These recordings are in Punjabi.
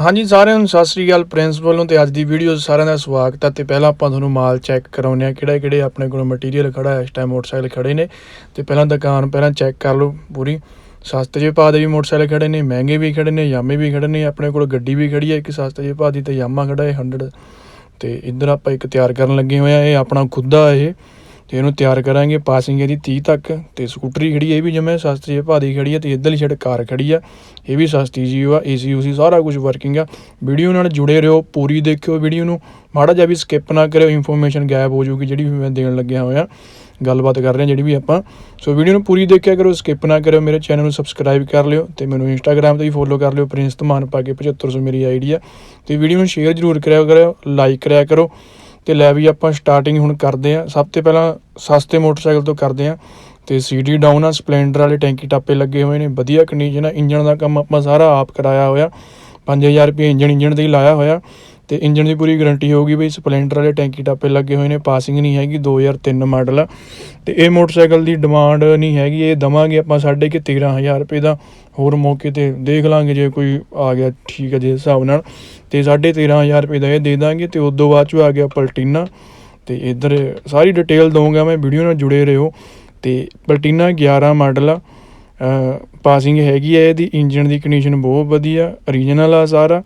ਹਾਂਜੀ, ਸਾਰਿਆਂ ਨੂੰ ਸਤਿ ਸ੍ਰੀ ਅਕਾਲ ਪ੍ਰਿੰਸ ਵੱਲੋਂ ਤੇ ਅੱਜ ਦੀ ਵੀਡੀਓ ਸਾਰਿਆਂ ਦਾ ਸਵਾਗਤ ਹੈ ਤੇ ਪਹਿਲਾਂ ਆਪਾਂ ਤੁਹਾਨੂੰ ਮਾਲ ਚੈੱਕ ਕਰਾਉਂਦੇ ਆ ਕਿਹੜਾ ਕਿਹੜੇ ਆਪਣੇ ਕੋਲ ਮਟੀਰੀਅਲ ਖੜਾ ਹੈ। ਇਸ ਟਾਈਮ ਮੋਟਰਸਾਈਕਲ ਖੜੇ ਨੇ ਤੇ ਪਹਿਲਾਂ ਦੁਕਾਨ ਪਹਿਲਾਂ ਚੈੱਕ ਕਰ ਲਓ ਪੂਰੀ। ਸਸਤੇ ਜਿਹੇ ਭਾਅ ਦੇ ਵੀ ਮੋਟਰਸਾਈਕਲ ਖੜੇ ਨੇ, ਮਹਿੰਗੇ ਵੀ ਖੜੇ ਨੇ, ਯਾਮੇ ਵੀ ਖੜੇ ਨੇ, ਆਪਣੇ ਕੋਲ ਗੱਡੀ ਵੀ ਖੜੀ ਹੈ ਇੱਕ ਸਸਤੇ ਜਿਹੇ ਭਾਅ ਦੀ ਤੇ ਯਾਮਾ ਖੜਾ ਹੈ 100 ਤੇ ਇੱਧਰ ਆਪਾਂ ਇੱਕ ਤਿਆਰ ਕਰਨ ਲੱਗੇ ਹੋਏ ਆ ਇਹ ਆਪਣਾ ਖੁਦ ਦਾ ਇਹ। ਤੇ ਇਹਨੂੰ ਤਿਆਰ ਕਰਾਂਗੇ ਪਾਸਿੰਗ ਇਹਦੀ 30 ਤੱਕ ਤੇ ਸਕੂਟਰੀ ਖੜੀ ਇਹ ਵੀ ਜਿਵੇਂ ਸਸਤੀ ਜਿਹੇ ਭਾਅ ਦੀ ਖੜੀ ਹੈ ਤੇ ਇੱਧਰਲੀ ਸਾਈਡ ਕਾਰ ਖੜੀ ਆ, ਇਹ ਵੀ ਸਸਤੀ ਜੀ ਆ ਏਸੀ ਉਸੀ ਸਾਰਾ ਕੁਝ ਵਰਕਿੰਗ ਆ। ਵੀਡੀਓ ਨਾਲ ਜੁੜੇ ਰਹੋ, ਪੂਰੀ ਦੇਖਿਓ ਵੀਡੀਓ ਨੂੰ, ਮਾੜਾ ਜਿਹਾ ਵੀ ਸਕਿਪ ਨਾ ਕਰਿਓ ਇਨਫੋਰਮੇਸ਼ਨ ਗਾਇਬ ਹੋ ਜਾਊਗੀ ਜਿਹੜੀ ਵੀ ਮੈਂ ਦੇਣ ਲੱਗਿਆ ਹੋਇਆ। ਗੱਲਬਾਤ ਕਰ ਰਹੇ ਹਾਂ ਜਿਹੜੀ ਵੀ ਆਪਾਂ। ਸੋ ਵੀਡੀਓ ਨੂੰ ਪੂਰੀ ਦੇਖਿਆ ਕਰੋ ਸਕਿਪ ਨਾ ਕਰਿਓ, ਮੇਰੇ ਚੈਨਲ ਨੂੰ ਸਬਸਕ੍ਰਾਈਬ ਕਰ ਲਿਓ ਤੇ ਮੈਨੂੰ ਇੰਸਟਾਗ੍ਰam ਤੇ ਵੀ ਫੋਲੋ ਕਰ ਲਿਓ ਪ੍ਰਿੰਸ ਧਮਾਨ ਪਾ ਕੇ 7500 ਮੇਰੀ ਆਈਡੀ ਆ। ਤੇ ਵੀਡੀਓ ਨੂੰ ਸ਼ੇਅਰ ਜ਼ਰੂਰ ਕਰਿਆ ਕਰੋ ਲਾਈਕ ਕਰਿਆ ਕਰੋ। ਤੇ ਲੈ ਵੀ ਆਪਾਂ ਸਟਾਰਟਿੰਗ ਹੁਣ ਕਰਦੇ ਆ ਸਭ ਤੋਂ ਪਹਿਲਾਂ ਸਸਤੇ ਮੋਟਰਸਾਈਕਲ ਤੋਂ ਕਰਦੇ ਆ ਤੇ ਸੀਡੀ ਡਾਊਨ ਆ ਸਪਲੈਂਡਰ ਵਾਲੇ ਟੈਂਕੀ ਟਾਪੇ ਲੱਗੇ ਹੋਏ ਨੇ, ਵਧੀਆ ਕੰਡੀਸ਼ਨ ਆ, ਇੰਜਣ ਦਾ ਕੰਮ ਆਪਾਂ ਸਾਰਾ ਆਪ ਕਰਾਇਆ ਹੋਇਆ 5000 ਰੁਪਏ ਇੰਜਣ ਇੰਜਣ ਤੇ ਹੀ ਲਾਇਆ ਹੋਇਆ। ਤੇ ਇੰਜਨ ਦੀ ਪੂਰੀ ਗਾਰੰਟੀ ਹੋਊਗੀ ਬਈ, ਸਪਲੈਂਡਰ ਵਾਲੇ ਟੈਂਕੀ ਟਾਪੇ ਲੱਗੇ ਹੋਏ ਨੇ, ਪਾਸਿੰਗ ਨਹੀਂ ਹੈਗੀ 2003 ਮਾਡਲ ਆ। ਤੇ ਇਹ ਮੋਟਰਸਾਈਕਲ ਦੀ ਡਿਮਾਂਡ ਨਹੀਂ ਹੈਗੀ, ਇਹ ਦਵਾਂਗੇ ਆਪਾਂ ਸਾਢੇ ਕਿ 13000 ਰੁਪਏ ਦਾ। ਹੋਰ ਮੌਕੇ ਤੇ ਦੇਖ ਲਾਂਗੇ ਜੇ ਕੋਈ ਆ ਗਿਆ ਠੀਕ ਹੈ ਜੇ ਹਿਸਾਬ ਨਾਲ। ਤੇ ਸਾਢੇ 13000 ਰੁਪਏ ਦਾ ਇਹ ਦੇ ਦਾਂਗੇ ਤੇ ਤੋਂ ਬਾਅਦ ਚ ਆ ਗਿਆ ਪਲਟੀਨਾ। ਤੇ ਇੱਧਰ ਸਾਰੀ ਡਿਟੇਲ ਦਊਂਗਾ ਮੈਂ, ਵੀਡੀਓ ਨਾਲ ਜੁੜੇ ਰਹੋ। ਤੇ ਪਲਟੀਨਾ 11 ਮਾਡਲ ਆ। ਪਾਸਿੰਗ ਹੈਗੀ ਹੈ ਇਹਦੀ ਇੰਜਨ ਦੀ ਕੰਡੀਸ਼ਨ ਬਹੁਤ ਵਧੀਆ ਓਰੀਜਨਲ ਆ ਸਾਰਾ।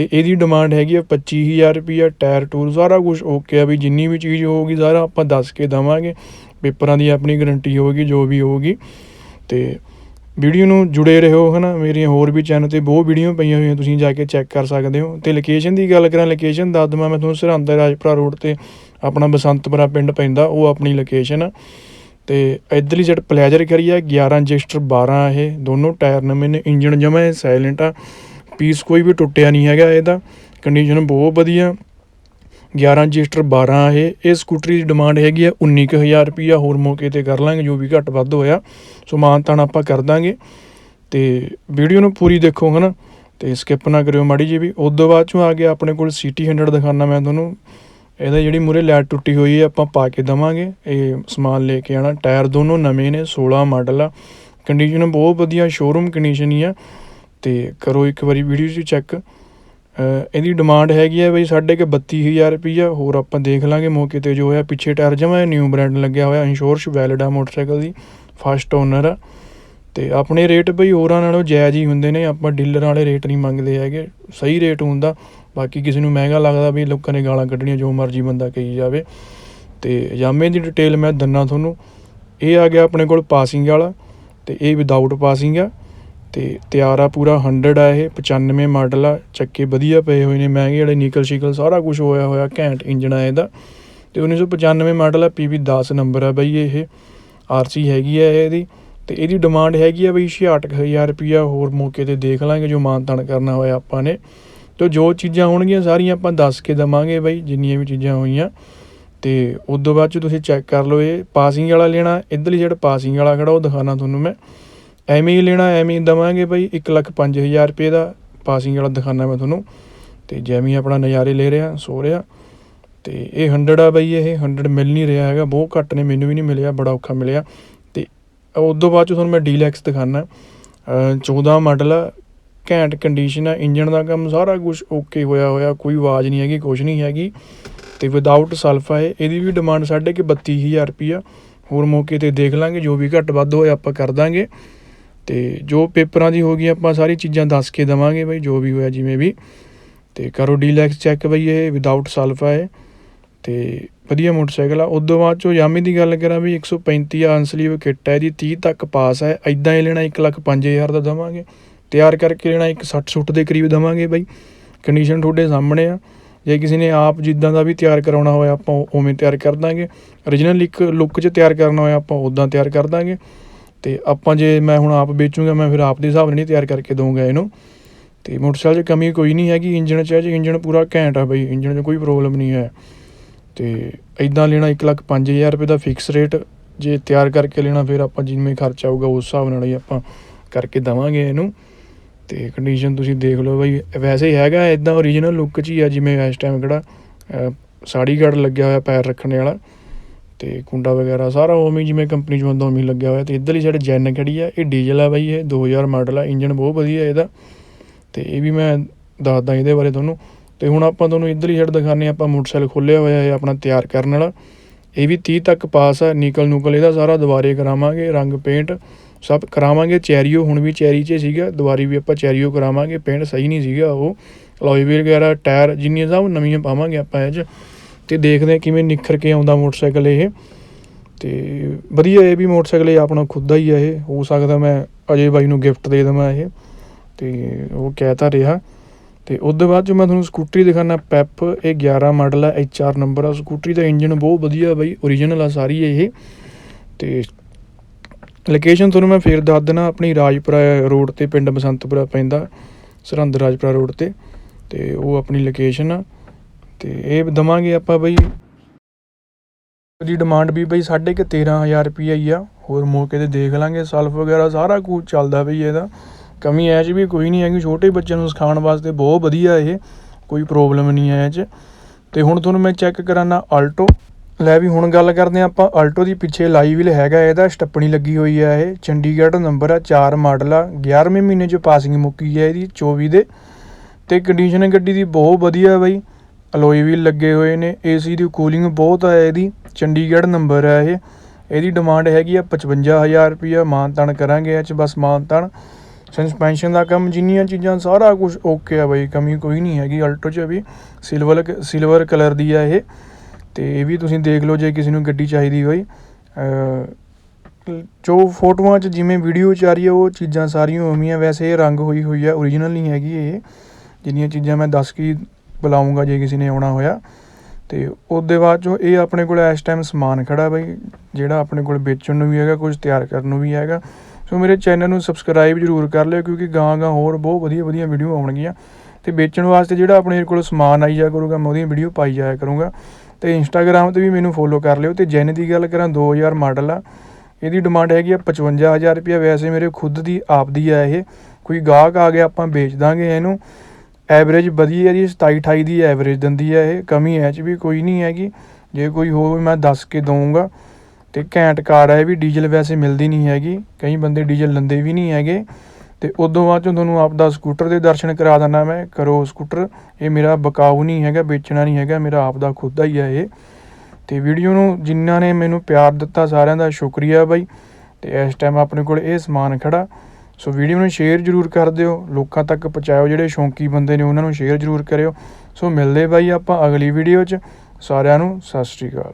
ਤੇ ਇਹਦੀ ਡਿਮਾਂਡ ਹੈਗੀ ਆ 25000 ਰੁਪਿਆ ਟਾਇਰ ਟੂਰ ਸਾਰਾ ਕੁਝ ਓਕੇ ਆ ਵੀ ਜਿੰਨੀ ਵੀ ਚੀਜ਼ ਹੋਊਗੀ ਸਾਰਾ ਆਪਾਂ ਦੱਸ ਕੇ ਦਵਾਂਗੇ। ਪੇਪਰਾਂ ਦੀ ਆਪਣੀ ਗਾਰੰਟੀ ਹੋਊਗੀ, ਜੋ ਵੀ ਹੋਊਗੀ। ਤੇ ਵੀਡੀਓ ਨੂੰ ਜੁੜੇ ਰਹੋ, ਹਨਾ? ਮੇਰੀਆਂ ਹੋਰ ਵੀ ਚੈਨਲ ਤੇ ਬਹੁਤ ਵੀਡੀਓ ਪਈਆਂ ਹੋਈਆਂ, ਤੁਸੀਂ ਜਾ ਕੇ ਚੈੱਕ ਕਰ ਸਕਦੇ ਹੋ। ਤੇ ਲੋਕੇਸ਼ਨ ਦੀ ਗੱਲ ਕਰਾਂ ਲੋਕੇਸ਼ਨ ਦੱਸ ਦਵਾਂ ਮੈਂ ਤੁਹਾਨੂੰ, ਸਰਹੰਦ ਰਾਜਪੁਰਾ ਰੋਡ ਤੇ ਆਪਣਾ ਬਸੰਤਪੁਰਾ ਪਿੰਡ ਪੈਂਦਾ, ਉਹ ਆਪਣੀ ਲੋਕੇਸ਼ਨ ਆ। ਤੇ ਇਧਰਲੀ ਸਾਈਡ ਪਲੇਜਰ ਕਰੀ ਆ 11 ਰਜਿਸਟਰ 12 ਇਹ, ਦੋਨੋਂ ਟਾਇਰ ਨਵੇਂ ਨੇ ਇੰਜਨ ਜਮਾ ਸਾਇਲੈਂਟ ਆ। ਪੀਸ ਕੋਈ ਵੀ ਟੁੱਟਿਆ ਨਹੀਂ ਹੈਗਾ ਇਹਦਾ। ਕੰਡੀਸ਼ਨ ਬਹੁਤ ਵਧੀਆ। 11 ਰਜਿਸਟਰ 12 ਇਹ। ਇਹ ਸਕੂਟਰੀ ਦੀ ਡਿਮਾਂਡ ਹੈਗੀ ਆ 19000 ਰੁਪਿਆ ਹੋਰ ਮੌਕੇ ਤੇ ਕਰ ਲਾਂਗੇ, ਜੋ ਵੀ ਘੱਟ ਵੱਧ ਹੋਇਆ। ਸੋ ਮਾਨ ਆਪਾਂ ਕਰ ਦਾਂਗੇ। ਤੇ ਵੀਡੀਓ ਨੂੰ ਪੂਰੀ ਦੇਖੋ, ਹਨਾ? ਤੇ ਸਕਿਪ ਨਾ ਕਰਿਓ ਮਾੜੀ ਜੀ ਵੀ। ਉਸ ਤੋਂ ਬਾਅਦ ਚੋਂ ਆ ਗਿਆ ਆਪਣੇ ਕੋਲ ਸੀਟੀ 100 ਦਿਖਾਣਾ ਮੈਂ ਤੁਹਾਨੂੰ। ਇਹਦਾ ਜਿਹੜੀ ਮੂਰੇ ਲਾਈਟ ਟੁੱਟੀ ਹੋਈ ਹੈ ਆਪਾਂ ਪਾ ਕੇ ਦਵਾਂਗੇ। ਇਹ ਸਮਾਨ ਲੈ ਕੇ ਆਣਾ ਟਾਇਰ ਦੋਨੋਂ ਨਵੇਂ ਨੇ 16 ਮਾਡਲ ਆ। ਕੰਡੀਸ਼ਨ ਬਹੁਤ ਵਧੀਆ ਸ਼ੋਰੂਮ ਕੰਡੀਸ਼ਨ ਹੀ ਆ। ਅਤੇ ਕਰੋ ਇੱਕ ਵਾਰੀ ਵੀਡੀਓ 'ਚ ਚੈੱਕ ਇਹਦੀ ਡਿਮਾਂਡ ਹੈਗੀ ਹੈ ਬਈ ਸਾਢੇ ਕੁ ਬੱਤੀ ਹਜ਼ਾਰ ਰੁਪਈਆ, ਹੋਰ ਆਪਾਂ ਦੇਖ ਲਾਂਗੇ ਮੌਕੇ ਤੇ ਜੋ ਹੋਇਆ। ਪਿੱਛੇ ਟਾਇਰ ਜਮਾ ਨਿਊ ਬ੍ਰਾਂਡ ਲੱਗਿਆ ਹੋਇਆ ਇੰਸ਼ੋਰਸ ਵੈਲਿਡ ਆ ਮੋਟਰਸਾਈਕਲ ਦੀ ਫਸਟ ਓਨਰ ਆ। ਤੇ ਆਪਣੇ ਰੇਟ ਬਈ ਹੋਰਾਂ ਨਾਲੋਂ ਜਾਇਜ਼ ਹੀ ਹੁੰਦੇ ਨੇ, ਆਪਾਂ ਡੀਲਰ ਵਾਲੇ ਰੇਟ ਨਹੀਂ ਮੰਗਦੇ ਹੈਗੇ, ਸਹੀ ਰੇਟ ਹੁੰਦਾ। ਬਾਕੀ ਕਿਸੇ ਨੂੰ ਮਹਿੰਗਾ ਲੱਗਦਾ ਵੀ ਲੋਕਾਂ ਨੇ ਗਾਲਾਂ ਕੱਢਣੀਆਂ, ਜੋ ਮਰਜ਼ੀ ਬੰਦਾ ਕਹੀ ਜਾਵੇ। ਤੇ ਜਾਮੇ ਦੀ ਡਿਟੇਲ ਮੈਂ ਦੰਨਾ ਤੁਹਾਨੂੰ। ਇਹ ਆ ਗਿਆ ਆਪਣੇ ਕੋਲ ਪਾਸਿੰਗ ਵਾਲਾ, ਤੇ ਇਹ ਵਿਦਆਊਟ ਪਾਸਿੰਗ ਆ। ਤੇ ਤਿਆਰ ਆ ਪੂਰਾ 100 ਆ ਇਹ 95 ਮਾਡਲ ਆ, ਚੱਕੇ ਵਧੀਆ ਪਏ ਹੋਏ ਨੇ ਮਹਿੰਗੇ ਵਾਲੇ, ਨਿਕਲ ਸ਼ਿਕਲ ਸਾਰਾ ਕੁਝ ਹੋਇਆ ਹੋਇਆ, ਘੈਂਟ ਇੰਜਣ ਆ ਇਹਦਾ। ਤੇ 1995 ਮਾਡਲ ਆ ਪੀਵੀ 10 ਨੰਬਰ ਆ ਬਈ ਇਹ ਆਰਸੀ ਹੈਗੀ ਆ ਇਹਦੀ। ਤੇ ਇਹਦੀ ਡਿਮਾਂਡ ਹੈਗੀ ਆ ਬਈ 66000 ਰੁਪਿਆ ਹੋਰ ਮੌਕੇ ਤੇ ਦੇਖ ਲਾਂਗੇ ਜੋ ਮਾਨਤਾਨ ਕਰਨਾ ਹੋਇਆ ਆਪਾਂ ਨੇ। ਤੇ ਜੋ ਚੀਜ਼ਾਂ ਹੋਣਗੀਆਂ ਸਾਰੀਆਂ ਆਪਾਂ ਦੱਸ ਕੇ ਦਵਾਂਗੇ ਬਈ, ਜਿੰਨੀਆਂ ਵੀ ਚੀਜ਼ਾਂ ਹੋਈਆਂ। ਤੇ ਉਸ ਤੋਂ ਬਾਅਦ ਚ ਤੁਸੀਂ ਚੈੱਕ ਕਰ ਲਓ ਇਹ ਪਾਸਿੰਗ ਵਾਲਾ ਲੈਣਾ, ਇਧਰਲੀ ਜਿਹੜਾ ਪਾਸਿੰਗ ਵਾਲਾ ਖੜਾ, ਉਹ ਦਿਖਾਣਾ ਤੁਹਾਨੂੰ ਮੈਂ। ਐਵੇਂ ਹੀ ਲੈਣਾ, ਐਵੇਂ ਹੀ ਦਵਾਂਗੇ ਬਈ 1 ਲੱਖ 5000 ਰੁਪਏ ਦਾ ਪਾਸਿੰਗ ਵਾਲਾ ਦਿਖਾਣਾ ਮੈਂ ਤੁਹਾਨੂੰ। ਤੇ ਜਿਵੇਂ ਆਪਣਾ ਨਜ਼ਾਰੇ ਲੈ ਰਿਹਾ, ਸੋ ਰਿਹਾ। ਤੇ ਇਹ 100 ਆ ਬਈ, ਇਹ 100 ਮਿਲ ਨਹੀਂ ਰਿਹਾ ਹੈਗਾ, ਬਹੁਤ ਘੱਟ ਨੇ, ਮੈਨੂੰ ਵੀ ਨਹੀਂ ਮਿਲਿਆ, ਬੜਾ ਔਖਾ ਮਿਲਿਆ। ਤੇ ਉਸ ਤੋਂ ਬਾਅਦ ਚ ਤੁਹਾਨੂੰ ਮੈਂ ਡੀਲੈਕਸ ਦਿਖਾਣਾ 14 ਮਾਡਲ ਆ, ਘੈਂਟ ਕੰਡੀਸ਼ਨ ਆ ਇੰਜਨ ਦਾ ਕੰਮ ਸਾਰਾ ਕੁਝ ਓਕੇ ਹੋਇਆ ਹੋਇਆ, ਕੋਈ ਆਵਾਜ਼ ਨਹੀਂ ਹੈਗੀ ਕੁਝ ਨਹੀਂ ਹੈਗੀ। ਤੇ ਵਿਦਆਊਟ ਸਲਫਾ ਹੈ ਇਹਦੀ ਵੀ ਡਿਮਾਂਡ ਸਾਢੇ ਕਿ 32000 ਰੁਪਿਆ ਹੋਰ ਮੌਕੇ ਤੇ ਦੇਖ ਲਾਂਗੇ, ਜੋ ਵੀ ਘੱਟ ਵੱਧ ਹੋਇਆ ਆਪਾਂ ਕਰ ਦਾਂਗੇ। ਤੇ ਜੋ ਪੇਪਰਾਂ ਦੀ ਹੋ ਗਈ ਆਪਾਂ ਸਾਰੀ ਚੀਜ਼ਾਂ ਦੱਸ ਕੇ ਦਵਾਂਗੇ ਬਈ, ਜੋ ਵੀ ਹੋਇਆ ਜਿਵੇਂ ਵੀ। ਤੇ ਕਰੋ ਡੀਲੈਕਸ ਚੈੱਕ ਬਈ, ਇਹ ਵਿਦਆਊਟ ਸਲਫਾ ਹੈ। ਤੇ ਵਧੀਆ ਮੋਟਰਸਾਈਕਲ ਆ। ਉਦੋਂ ਬਾਅਦ ਚੋਂ ਯਾਮੀ ਦੀ ਗੱਲ ਕਰਾਂ ਵੀ 135 ਆ ਅਨਸਲੀਵ ਕਿੱਟ ਹੈ ਇਹਦੀ 30 ਤੱਕ ਪਾਸ ਹੈ। ਐਦਾਂ ਹੀ ਲੈਣਾ 1 ਲੱਖ 5000 ਦਾ ਦਵਾਂਗੇ। ਤਿਆਰ ਕਰਕੇ ਲੈਣਾ ਇੱਕ 60 ਸੁੱਟ ਦੇ ਕਰੀਬ ਦਵਾਂਗੇ ਬਈ। ਕੰਡੀਸ਼ਨ ਤੁਹਾਡੇ ਸਾਹਮਣੇ ਆ। ਜੇ ਕਿਸੇ ਨੇ ਆਪ ਜਿੱਦਾਂ ਦਾ ਵੀ ਤਿਆਰ ਕਰਾਉਣਾ ਹੋਇਆ ਆਪਾਂ ਉਵੇਂ ਤਿਆਰ ਕਰ ਦਾਂਗੇ। origignal ਇੱਕ ਲੁੱਕ 'ਚ ਤਿਆਰ ਕਰਨਾ ਹੋਇਆ ਆਪਾਂ ਉਦਾਂ ਤਿਆਰ ਕਰ ਦਾਂਗੇ। ਤੇ ਆਪਾਂ ਜੇ ਮੈਂ ਹੁਣ ਆਪ ਵੇਚੂਗਾ, ਮੈਂ ਫਿਰ ਆਪ ਦੇ ਹਿਸਾਬ ਨਾਲ ਨਹੀਂ ਤਿਆਰ ਕਰਕੇ ਦਊਂਗਾ ਇਹਨੂੰ। ਤੇ ਮੋਟਰਸਾਈਕਲ 'ਚ ਕਮੀ ਕੋਈ ਨਹੀਂ ਹੈਗੀ ਇੰਜਨ 'ਚ ਹੈ ਇੰਜਨ ਪੂਰਾ ਘੈਂਟ ਆ ਬਈ ਇੰਜਨ 'ਚ ਕੋਈ ਪ੍ਰੋਬਲਮ ਨਹੀਂ ਹੈ। ਤੇ ਇਦਾਂ ਲੈਣਾ 1 ਲੱਖ 5000 ਰੁਪਏ ਦਾ ਫਿਕਸ ਰੇਟ ਜੇ ਤਿਆਰ ਕਰਕੇ ਲੈਣਾ ਫਿਰ ਆਪਾਂ ਜਿਵੇਂ ਖਰਚਾ ਆਊਗਾ ਉਸ ਹਿਸਾਬ ਨਾਲ ਹੀ ਆਪਾਂ ਕਰਕੇ ਦਵਾਂਗੇ ਇਹਨੂੰ। ਤੇ ਕੰਡੀਸ਼ਨ ਤੁਸੀਂ ਦੇਖ ਲਓ ਬਈ, ਵੈਸੇ ਹੀ ਹੈਗਾ ਇਦਾਂ origignal ਲੁੱਕ 'ਚ ਹੀ ਆ ਜਿਵੇਂ ਇਸ ਟਾਈਮ ਕਿਹੜਾ ਸਾੜੀ ਗੜ ਲੱਗਿਆ ਹੋਇਆ ਪੈਰ ਰੱਖਣੇ ਵਾਲਾ। ਤੇ ਕੁੰਡਾ ਵਗੈਰਾ ਸਾਰਾ ਉਵੇਂ ਹੀ ਜਿਵੇਂ ਕੰਪਨੀ 'ਚ ਹੁੰਦਾ ਉਵੇਂ ਲੱਗਿਆ ਹੋਇਆ ਤੇ ਇੱਧਰਲੀ ਸਾਈਡ ਜੈਨ ਖੜੀ ਆ? ਇਹ ਡੀਜ਼ਲ ਆ ਬਾਈ, ਇਹ 2000 ਮਾਡਲ ਆ ਇੰਜਨ ਬਹੁਤ ਵਧੀਆ ਇਹਦਾ। ਤੇ ਇਹ ਵੀ ਮੈਂ ਦੱਸਦਾ ਇਹਦੇ ਬਾਰੇ ਤੁਹਾਨੂੰ। ਤੇ ਹੁਣ ਆਪਾਂ ਤੁਹਾਨੂੰ ਇੱਧਰ ਹੀ ਸਾਈਡ ਦਿਖਾਉਂਦੇ ਹਾਂ, ਆਪਾਂ ਮੋਟਰਸਾਈਕਲ ਖੋਲਿਆ ਹੋਇਆ ਹੈ ਆਪਣਾ ਤਿਆਰ ਕਰਨ ਵਾਲਾ। ਇਹ ਵੀ 30 ਤੱਕ ਪਾਸ ਹੈ ਨਿਕਲ ਨੁਕਲ ਇਹਦਾ ਸਾਰਾ ਦੁਬਾਰੇ ਕਰਾਵਾਂਗੇ, ਰੰਗ ਪੇਂਟ ਸਭ ਕਰਾਵਾਂਗੇ, ਚੈਰੀਓ ਹੁਣ ਵੀ ਚੈਰੀ 'ਚ ਸੀਗਾ, ਦੁਬਾਰੀ ਵੀ ਆਪਾਂ ਚੈਰੀਓ ਕਰਾਵਾਂਗੇ ਪੇਂਟ ਸਹੀ ਨਹੀਂ ਸੀਗਾ ਉਹ। ਅਲੋਏ ਵੀਲ ਵਗੈਰਾ, ਟਾਇਰ ਜਿੰਨੀਆਂ ਸਭ ਨਵੀਆਂ ਪਾਵਾਂਗੇ ਆਪਾਂ ਇਹ 'ਚ। ਤੇ ਦੇਖਦੇ ਹਾਂ ਕਿਵੇਂ ਨਿਖਰ ਕੇ ਆਉਂਦਾ ਮੋਟਰਸਾਈਕਲ ਇਹ। ਤੇ ਵਧੀਆ ਇਹ ਵੀ ਮੋਟਰਸਾਈਕਲ ਇਹ ਆਪਣਾ ਖੁਦ ਦਾ ਹੀ ਆ ਇਹ। ਹੋ ਸਕਦਾ ਮੈਂ ਅਜੇ ਬਾਈ ਨੂੰ ਗਿਫਟ ਦੇ ਦੇਵਾਂ ਇਹ। ਤੇ ਉਹ ਕਹਿਤਾ ਰਿਹਾ। ਤੇ ਉਹਦੇ ਬਾਅਦ ਜੋ ਮੈਂ ਤੁਹਾਨੂੰ ਸਕੂਟਰੀ ਦਿਖਾਣਾ ਪੈਪ, ਇਹ 11 ਮਾਡਲ ਆ ਐਚ ਨੰਬਰ ਆ। ਸਕੂਟਰੀ ਦਾ ਇੰਜਨ ਬਹੁਤ ਵਧੀਆ ਬਾਈ ਓਰੀਜਨਲ ਆ ਸਾਰੀ ਇਹ। ਤੇ ਲੋਕੇਸ਼ਨ ਤੁਹਾਨੂੰ ਮੈਂ ਫੇਰ ਦੱਸ ਦੇਣਾ ਆਪਣੀ ਰਾਜਪੁਰਾ ਰੋਡ ਤੇ ਪਿੰਡ ਬਸੰਤਪੁਰਾ ਪੈਂਦਾ, ਸਰਹੰਦ ਰਾਜਪੁਰਾ ਰੋਡ ਤੇ। ਤੇ ਉਹ ਆਪਣੀ ਲੋਕੇਸ਼ਨ ਆ। ਤੇ ਇਹ ਦੇਵਾਂਗੇ ਆਪਾਂ ਬਈ। ਦੀ ਡਿਮਾਂਡ ਵੀ ਬਈ ਸਾਢੇ ਕੁ 13000 ਰੁਪਈਆ ਹੀ ਆ। ਹੋਰ ਮੌਕੇ ਤੇ ਦੇਖ ਲਾਂਗੇ, ਸਲਫ ਵਗੈਰਾ ਸਾਰਾ ਕੁਝ ਚੱਲਦਾ ਬਈ ਇਹਦਾ। ਕਮੀ ਐ ਚ ਵੀ ਕੋਈ ਨਹੀਂ ਹੈਗੀ, ਛੋਟੇ ਬੱਚਿਆਂ ਨੂੰ ਸਿਖਾਉਣ ਵਾਸਤੇ ਬਹੁਤ ਵਧੀਆ ਇਹ। ਕੋਈ ਪ੍ਰੋਬਲਮ ਨਹੀਂ ਹੈ ਇਹ ਚ। ਤੇ ਹੁਣ ਤੁਹਾਨੂੰ ਮੈਂ ਚੈੱਕ ਕਰਾਨਾ ਆਲਟੋ ਲੈ ਵੀ ਹੁਣ ਗੱਲ ਕਰਦੇ ਹਾਂ ਆਪਾਂ। ਆਲਟੋ ਦੀ ਪਿੱਛੇ ਲਾਈ ਵੀਲ ਹੈਗਾ ਇਹਦਾ, ਸਟੱਪਣੀ ਲੱਗੀ ਹੋਈ ਆ ਇਹ। ਚੰਡੀਗੜ੍ਹ ਨੰਬਰ ਆ 4 ਮਾਡਲ ਆ। 11ਵੇਂ ਮਹੀਨੇ 'ਚ ਪਾਸਿੰਗ ਮੁੱਕੀ ਹੈ ਇਹਦੀ 24 ਦੇ। ਤੇ ਕੰਡੀਸ਼ਨ ਗੱਡੀ ਦੀ ਬਹੁਤ ਵਧੀਆ ਬਾਈ। ਅਲੋਈ ਵੀਲ ਲੱਗੇ ਹੋਏ ਨੇ। ਏਸੀ ਦੀ ਕੂਲਿੰਗ ਬਹੁਤ ਹੈ ਇਹਦੀ। ਚੰਡੀਗੜ੍ਹ ਨੰਬਰ ਹੈ ਇਹ। ਇਹਦੀ ਡਿਮਾਂਡ ਹੈਗੀ ਆ 55000 ਰੁਪਈਆ ਮਾਨਤਾਨ ਕਰਾਂਗੇ ਇਹ 'ਚ ਬਸ ਮਾਨਤਾਨ। ਸਸਪੈਂਸ਼ਨ ਦਾ ਕੰਮ ਜਿੰਨੀਆਂ ਚੀਜ਼ਾਂ ਸਾਰਾ ਕੁਝ ਓਕੇ ਆ ਬਾਈ। ਕਮੀ ਕੋਈ ਨਹੀਂ ਹੈਗੀ ਅਲਟੋ 'ਚ ਵੀ। ਸਿਲਵਰ ਸਿਲਵਰ ਕਲਰ ਦੀ ਆ ਇਹ। ਤੇ ਇਹ ਵੀ ਤੁਸੀਂ ਦੇਖ ਲਓ ਜੇ ਕਿਸੇ ਨੂੰ ਗੱਡੀ ਚਾਹੀਦੀ ਹੋਈ। ਜੋ ਫੋਟੋਆਂ 'ਚ ਜਿਵੇਂ ਵੀਡੀਓ 'ਚ ਆ ਰਹੀ ਹੈ ਉਹ ਚੀਜ਼ਾਂ ਸਾਰੀਆਂ ਉਵੇਂ ਆ। ਵੈਸੇ ਇਹ ਰੰਗ ਹੋਈ ਹੋਈ ਆ। ਓਰੀਜਨਲ ਨਹੀਂ ਹੈਗੀ ਇਹ। ਜਿੰਨੀਆਂ ਚੀਜ਼ਾਂ ਮੈਂ ਦੱਸ ਕੇ ਬੁਲਾਉਂਗਾ ਜੇ ਕਿਸੇ ਨੇ ਆਉਣਾ ਹੋਇਆ। ਤੇ ਉਹਦੇ ਬਾਅਦ ਚੋਂ ਇਹ ਆਪਣੇ ਕੋਲ ਇਸ ਟਾਈਮ ਸਮਾਨ ਖੜਾ ਬਈ, ਜਿਹੜਾ ਆਪਣੇ ਕੋਲ ਵੇਚਣ ਨੂੰ ਵੀ ਹੈਗਾ, ਕੁਝ ਤਿਆਰ ਕਰਨ ਨੂੰ ਵੀ ਹੈਗਾ। ਸੋ ਮੇਰੇ ਚੈਨਲ ਨੂੰ ਸਬਸਕ੍ਰਾਈਬ ਜ਼ਰੂਰ ਕਰ ਲਿਓ, ਕਿਉਂਕਿ ਗਾਂ ਗਾਂ ਹੋਰ ਬਹੁਤ ਵਧੀਆ ਵਧੀਆ ਵੀਡੀਓ ਆਉਣਗੀਆਂ। ਤੇ ਵੇਚਣ ਵਾਸਤੇ ਜਿਹੜਾ ਆਪਣੇ ਕੋਲ ਸਮਾਨ ਆਈ ਜਾ ਕਰੂਗਾ, ਮੈਂ ਉਹਦੀ ਵੀਡੀਓ ਪਾਈ ਜਾਇਆ ਕਰੂੰਗਾ। ਤੇ ਇੰਸਟਾਗ੍ਰam ਤੇ ਵੀ ਮੈਨੂੰ ਫੋਲੋ ਕਰ ਲਿਓ। ਤੇ ਜੈਨ ਦੀ ਗੱਲ ਕਰਾਂ 2000 ਮਾਡਲ ਆ। ਇਹਦੀ ਡਿਮਾਂਡ ਹੈਗੀ ਆ 55000 ਰੁਪਏ ਵੈਸੇ ਮੇਰੇ ਖੁਦ ਦੀ, ਆਪ ਦੀ ਆ ਇਹ। ਕੋਈ ਗਾਹਕ ਆ ਗਿਆ, ਆਪਾਂ ਵੇਚ ਦਾਂਗੇ ਇਹਨੂੰ। ਐਵਰੇਜ ਵਧੀਆ ਜੀ 27 28 ਦੀ ਐਵਰੇਜ ਦਿੰਦੀ ਹੈ ਇਹ, ਕਮੀ ਐ ਚ ਵੀ ਕੋਈ ਨਹੀਂ ਹੈਗੀ। ਜੇ ਕੋਈ ਹੋਵੇ ਮੈਂ ਦੱਸ ਕੇ ਦਊਂਗਾ। ਤੇ ਘੈਂਟ ਕਾਰ ਹੈ ਵੀ, ਡੀਜ਼ਲ ਵੈਸੇ ਮਿਲਦੀ ਨਹੀਂ ਹੈਗੀ। ਕਈ ਬੰਦੇ ਡੀਜ਼ਲ ਲੰਦੇ ਵੀ ਨਹੀਂ ਹੈਗੇ। ਤੇ ਉਦੋਂ ਬਾਅਦ ਚੋਂ ਤੁਹਾਨੂੰ ਆਪ ਦਾ ਸਕੂਟਰ ਦੇ ਦਰਸ਼ਨ ਕਰਾ ਦਿੰਦਾ ਮੈਂ। ਕਰੋ ਸਕੂਟਰ। ਇਹ ਮੇਰਾ ਬਕਾਊ ਨਹੀਂ ਹੈਗਾ, ਵੇਚਣਾ ਨਹੀਂ ਹੈਗਾ, ਮੇਰਾ ਆਪ ਦਾ ਖੁਦ ਦਾ ਹੀ ਹੈ ਇਹ। ਤੇ ਵੀਡੀਓ ਨੂੰ ਜਿਨ੍ਹਾਂ ਨੇ ਮੈਨੂੰ ਪਿਆਰ ਦਿੱਤਾ ਸਾਰਿਆਂ ਦਾ ਸ਼ੁਕਰੀਆ ਬਾਈ। ਤੇ ਇਸ ਟਾਈਮ ਆਪਣੇ ਕੋਲ ਇਹ ਸਮਾਨ ਖੜਾ। ਸੋ ਵੀਡੀਓ ਨੂੰ ਸ਼ੇਅਰ ਜ਼ਰੂਰ ਕਰ ਦਿਓ, ਲੋਕਾਂ ਤੱਕ ਪਹੁੰਚਾਇਓ ਜਿਹੜੇ ਸ਼ੌਂਕੀ ਬੰਦੇ ਨੇ, ਉਹਨਾਂ ਨੂੰ ਸ਼ੇਅਰ ਜ਼ਰੂਰ ਕਰਿਓ। ਸੋ ਮਿਲਦੇ ਬਾਈ ਆਪਾਂ ਅਗਲੀ ਵੀਡੀਓ 'ਚ। ਸਾਰਿਆਂ ਨੂੰ ਸਤਿ ਸ਼੍ਰੀ ਅਕਾਲ।